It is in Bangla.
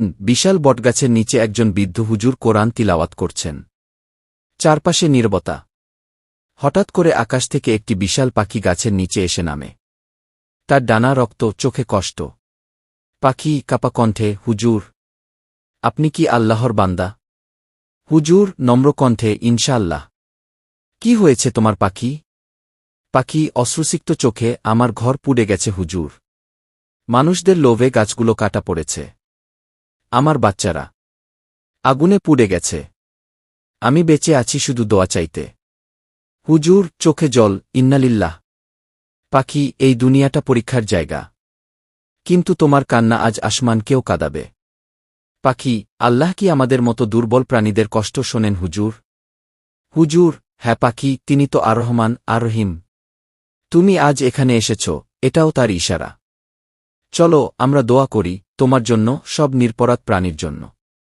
বিশাল বটগাছের নিচে একজন বৃদ্ধ হুজুর কোরআন তিলাওয়াত করছেন। চারপাশে নীরবতা। হঠাৎ করে আকাশ থেকে একটি বিশাল পাখি গাছের নিচে এসে নামে। তার ডানা রক্ত, চোখে কষ্ট। পাখি কাপা কণ্ঠে, হুজুর, আপনি কি আল্লাহর বান্দা? হুজুর, নম্র কণ্ঠে, ইনশাআল্লাহ। কি হয়েছে তোমার পাখি? পাখি অশ্রুসিক্ত চোখে, আমার ঘর পুড়ে গেছে, হুজুর। মানুষদের লোভে গাছগুলো কাটা পড়েছে। আমার বাচ্চারা। আগুনে পুড়ে গেছে। আমি বেঁচে আছি শুধু দোয়া চাইতে। হুজুর, চোখে জল, ইন্নালিল্লাহ। পাখি, এই দুনিয়াটা পরীক্ষার জায়গা। কিন্তু তোমার কান্না আজ আসমানকেও কাদাবে। পাখি, আল্লাহ কি আমাদের মতো দুর্বল প্রাণীদের কষ্ট শোনেন হুজুর? হুজুর হ্যাঁ পাখি, তিনি তো আর রহমান, আর তুমি আজ এখানে এসেছ, এটাও তার ইশারা। চলো, আমরা দোয়া করি তোমার জন্য সব নিরপরাধ প্রাণীর জন্য।